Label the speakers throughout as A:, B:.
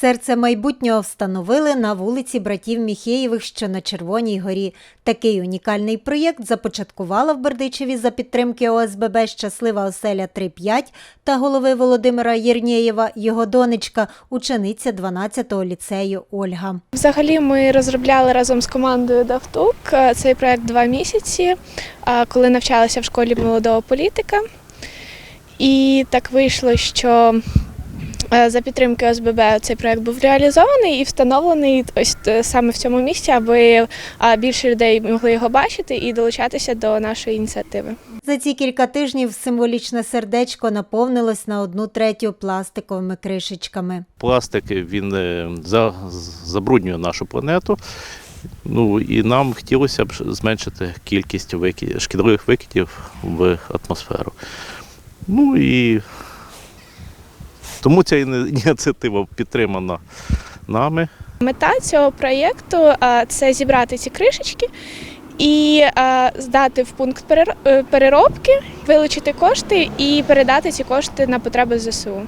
A: Серце майбутнього встановили на вулиці братів Міхеєвих, що на Червоній горі. Такий унікальний проєкт започаткувала в Бердичеві за підтримки ОСББ Щаслива оселя 3.5 та голови Володимира Єрнєєва, його донечка, учениця 12-го ліцею Ольга.
B: Взагалі, ми розробляли разом з командою Давтук е, цей проект два місяці, е, коли навчалася в школі молодого політика. І так вийшло, що за підтримки ОСББ цей проект був реалізований і встановлений ось е, саме в цьому місці, аби е, більше людей могли його бачити і долучатися до нашої ініціативи.
A: За ці кілька тижнів символічне сердечко наповнилось на одну третю пластиковими кришечками.
C: Пластик він е, забруднює нашу планету. Ну і нам хотілося б зменшити кількість викидів, шкідливих викидів в атмосферу. Ну і тому ця ініціатива підтримана нами.
B: Мета цього проєкту це зібрати ці кришечки і здати в пункт е, переробки, вилучити кошти і передати ці кошти на потреби ЗСУ.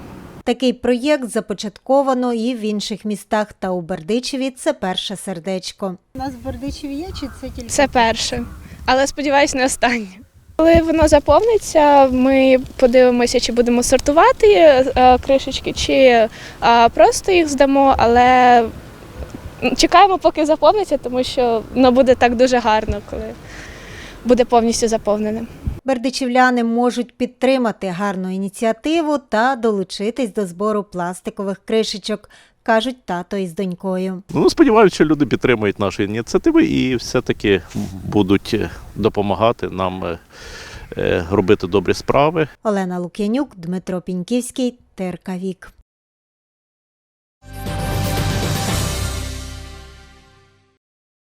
A: Такий проєкт започатковано і в інших містах та у Бердичеві це перше сердечко.
D: У нас в Бердичеві є чи це тільки?
B: Це перше, але сподіваюсь, не останнє. Коли воно заповниться, ми подивимося, чи будемо сортувати е, кришечки, чи просто їх здамо, але чекаємо, поки заповниться, тому що воно буде так дуже гарно, коли буде повністю заповнене.
A: Бердичівляни можуть підтримати гарну ініціативу та долучитись до збору пластикових кришечок, кажуть тато із донькою.
C: Ну, сподіваюся, що люди підтримують нашу ініціативу і все-таки будуть допомагати нам е, е, робити добрі справи.
A: Олена Лук'янюк, Дмитро Піньківський, ТРК Вік.